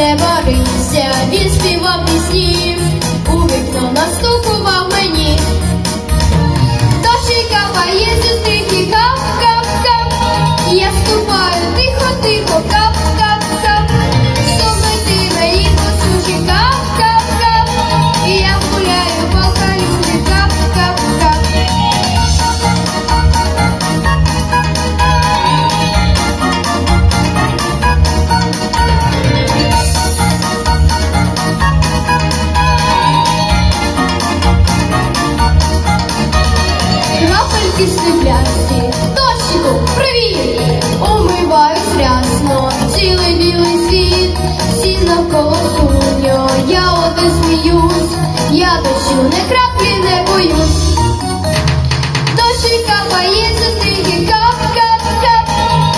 не борися, він співав пісні, у вікно наступу. пішли пляшки. Дощику, привіт! Умиваюсь рясно, цілий білий світ, всі навколо сумньо, я оте сміюсь, я дощу не краплі не боюсь. Дощі капається, стільки кап, кап, кап,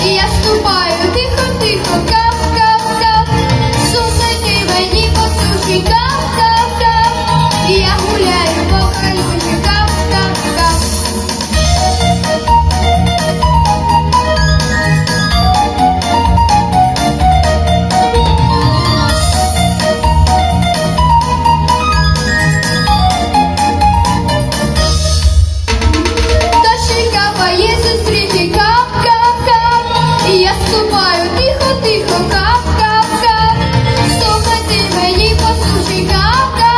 і я ступаю тихо, тихо, кап, кап, кап. Мені по суші, кап, кап, кап, я Africa.